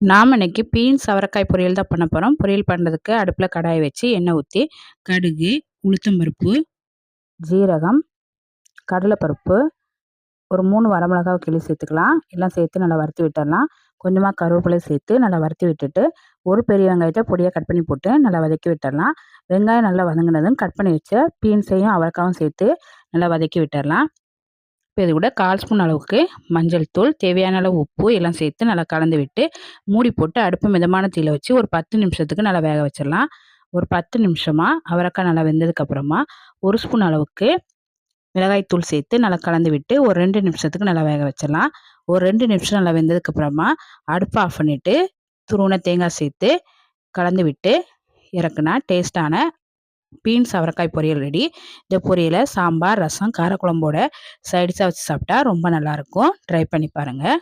நாம் இன்றைக்கி பீன்ஸ் அவரைக்காய் பொரியல் தான் பண்ண போகிறோம் பொரியல் பண்ணுறதுக்கு அடுப்பில் கடாயை வச்சு எண்ணெய் ஊற்றி கடுகு உளுத்தம்பருப்பு ஜீரகம் கடலைப்பருப்பு ஒரு மூணு வரமிளகாவை கிளி சேர்த்துக்கலாம். எல்லாம் சேர்த்து நல்லா வறுத்து விட்டுடலாம். கொஞ்சமாக கருவேப்பிலை சேர்த்து நல்லா வறுத்து விட்டுட்டு ஒரு பெரிய வெங்காயத்தை பொடியாக கட் பண்ணி போட்டு நல்லா வதக்கி விட்டுடலாம். வெங்காயம் நல்லா வதங்கினதும் கட் பண்ணி வச்ச பீன்ஸையும் அவரைக்காவும் சேர்த்து நல்லா வதக்கி விட்டுடலாம். இப்போ இது கூட கால் ஸ்பூன் அளவுக்கு மஞ்சள் தூள் தேவையான அளவு உப்பு எல்லாம் சேர்த்து நல்லா கலந்து விட்டு மூடி போட்டு அடுப்பு மிதமான தீயில் வச்சு ஒரு பத்து நிமிஷத்துக்கு நல்லா வேக வச்சிடலாம். ஒரு பத்து நிமிஷமாக அவரைக்காய் நல்லா வெந்ததுக்கப்புறமா ஒரு ஸ்பூன் அளவுக்கு மிளகாய்த்தூள் சேர்த்து நல்லா கலந்து விட்டு ஒரு ரெண்டு நிமிஷத்துக்கு நல்லா வேக வச்சிடலாம். ஒரு ரெண்டு நிமிஷம் நல்லா வெந்ததுக்கப்புறமா அடுப்பை ஆஃப் பண்ணிவிட்டு துருவன தேங்காய் சேர்த்து கலந்து விட்டு இறக்குனா டேஸ்ட்டான பீன்ஸ் அவரைக்காய் பொரியல் ரெடி இந்த பொரியலை சாம்பார் ரசம் காரக்குழம்போட சைடிஸாக வச்சு சாப்பிட்டா ரொம்ப நல்லாயிருக்கும் ட்ரை பண்ணி பாருங்கள்